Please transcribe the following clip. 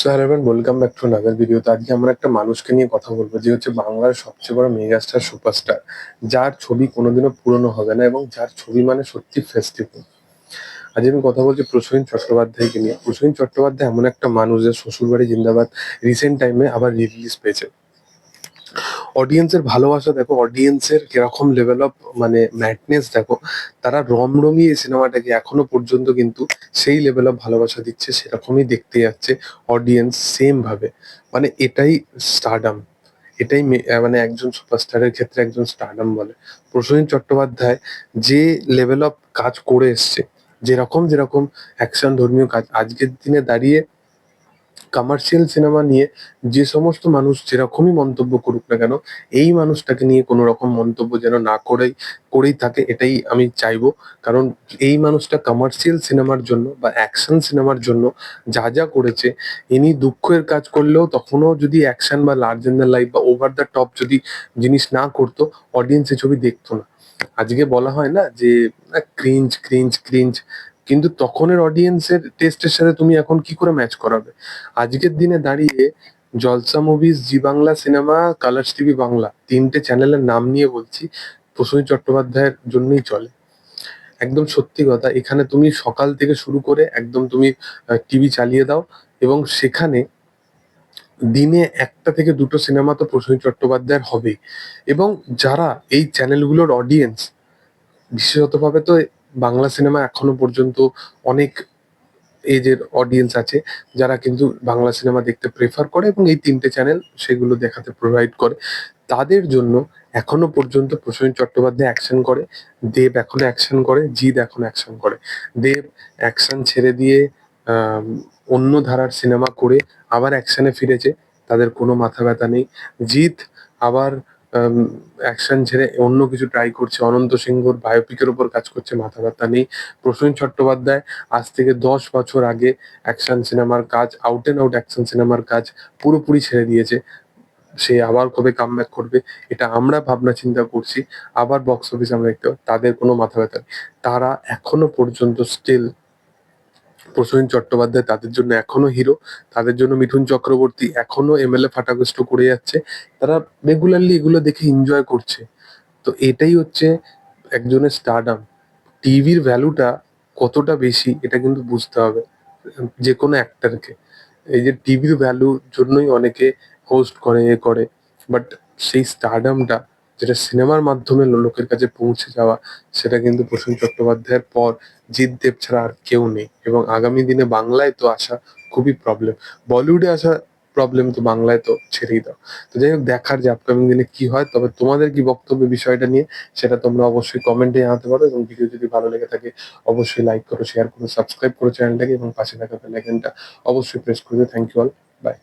Sir এবার welcome back to another video তো আজকে আমরা একটা মানুষকে নিয়ে কথা বলব, যে হচ্ছে বাংলার সবচেয়ে বড় মেগাস্টার, সুপারস্টার। যার ছবি কোনোদিনও পুরনো হবে না এবং যার ছবি মানে সত্যি ফেস্টিভ্যাল আজ আমি কথা বলছি প্রসূন চট্টোপাধ্যায়কে নিয়ে। প্রসূন চট্টোপাধ্যায় এমন একটা মানুষ যে শ্বশুরবাড়ি জিন্দাবাদ রিসেন্ট টাইমে আবার রিলিজ পেয়েছে। অডিয়েন্সের ভালোবাসা দেখো অডিয়েন্সের কীরকম লেভেল অফ মানে ম্যাডনেস দেখো, তারা রমরমি এই সিনেমাটাকে এখনও পর্যন্ত কিন্তু সেই লেভেল অফ ভালোবাসা দিচ্ছে, সেরকমই দেখতে যাচ্ছে অডিয়েন্স সেম ভাবে। মানে এটাই স্টারডাম এটাই মানে একজন সুপারস্টারের ক্ষেত্রে একজন স্টারডাম বলে। প্রসেনজিৎ চট্টোপাধ্যায় যে লেভেল অফ কাজ করে এসছে, যেরকম যেরকম অ্যাকশন ধর্মীয় কাজ, আজকের দিনে দাঁড়িয়ে কমার্শিয়াল সিনেমা নিয়ে যে সমস্ত মানুষ যেরকমই মন্তব্য করুক না কেন, এই মানুষটাকে নিয়ে কোনো রকম মন্তব্য যেন না করেই করেই থাকে এটাই আমি চাইব। কারণ এই মানুষটা কমার্শিয়াল সিনেমার জন্য বা অ্যাকশন সিনেমার জন্য যা যা করেছে, ইনি দুঃখের কাজ করলেও তখনও যদি অ্যাকশন বা লার্জ ইন দ্য লাইফ বা ওভার দ্য টপ যদি জিনিস না করতো অডিয়েন্স ছবি দেখতো না। আজকে বলা হয় না যে ক্রিঞ্জ ক্রিঞ্জ ক্রিঞ্জ কিন্তু তখনের অডিয়েন্সের টেস্টের সাথে তুমি এখন কি করে ম্যাচ করাবে? আজকের দিনে দাঁড়িয়ে Jalsha movies Zee Bangla cinema Colors TV Bangla তিনটে চ্যানেলের নাম নিয়ে বলছি প্রসেনজিৎ চট্টোপাধ্যায়ের জন্যই চলে। একদম সত্যি কথা, এখানে তুমি সকাল থেকে শুরু করে একদম তুমি টিভি চালিয়ে দাও এবং সেখানে দিনে একটা থেকে দুটো সিনেমা তো প্রসেনজিৎ চট্টোপাধ্যায়ের হবে এবং যারা এই চ্যানেলগুলোর অডিয়েন্স বিশেষতভাবে তো বাংলা সিনেমা এখনও পর্যন্ত অনেক এজের অডিয়েন্স আছে, যারা কিন্তু বাংলা সিনেমা দেখতে প্রেফার করে এবং এই তিনটে চ্যানেল সেগুলো দেখাতে প্রোভাইড করে। তাদের জন্য এখনও পর্যন্ত প্রসেনজিৎ চট্টোপাধ্যায় অ্যাকশন করে, দেব এখনও অ্যাকশন করে, জিৎ এখনও অ্যাকশন করে। দেব অ্যাকশন ছেড়ে দিয়ে অন্য ধারার সিনেমা করে আবার অ্যাকশনে ফিরেছে, তাদের কোনো মাথা ব্যথা নেই। জিৎ আবার অ্যাকশন ছেড়ে অন্য কিছু ট্রাই করছে। অনন্ত সিংহর বায়োপিকের উপর কাজ করছে মাথা ব্যথা নেই। প্রসূন চট্টোপাধ্যায়, আজ থেকে দশ বছর আগে অ্যাকশন সিনেমার কাজ আউট অ্যান্ড আউট অ্যাকশন সিনেমার কাজ পুরোপুরি ছেড়ে দিয়েছে। সে আবার কবে কামব্যাক করবে, এটা আমরা ভাবনা চিন্তা করছি। আবার বক্স অফিস আমরা দেখতে তাদের কোনো মাথা ব্যথা নেই। তারা এখনও পর্যন্ত স্টিল প্রসেনজিৎ চট্টোপাধ্যায় তাদের জন্য এখনও হিরো তাদের জন্য মিঠুন চক্রবর্তী এখনও এমএলএ ফাটাকষ্ট করে যাচ্ছে। তারা রেগুলারলি এগুলো দেখে এনজয় করছে। তো এটাই হচ্ছে একজনের স্টারডাম টিভির ভ্যালুটা কতটা বেশি, এটা কিন্তু বুঝতে হবে, যে কোনো অ্যাক্টরকে এই যে টিভির ভ্যালুর জন্যই অনেকে হোস্ট করে, এ করে বাট সেই স্টারডামটা যেটা সিনেমার মাধ্যমে লোকের কাছে পৌঁছে যাওয়া, সেটা কিন্তু প্রসেনজিৎ চট্টোপাধ্যায়ের পর জিৎ দেব ছাড়া আর কেউ নেই। এবং আগামী দিনে বাংলায় তো আসা খুবই প্রবলেম বলিউডে আসা প্রবলেম তো বাংলায় তো ছেড়েই দাও। তো যাই হোক, দেখার যে আপকামিং দিনে কি হয়, তবে তোমাদের কি বক্তব্য বিষয়টা নিয়ে, সেটা তোমরা অবশ্যই কমেন্টে জানাতে পারো এবং ভিডিও যদি ভালো লেগে থাকে, অবশ্যই লাইক করো শেয়ার করো সাবস্ক্রাইব করো চ্যানেলটাকে এবং পাশে থাকা বেল অবশ্যই প্রেস করবে। Thank you all by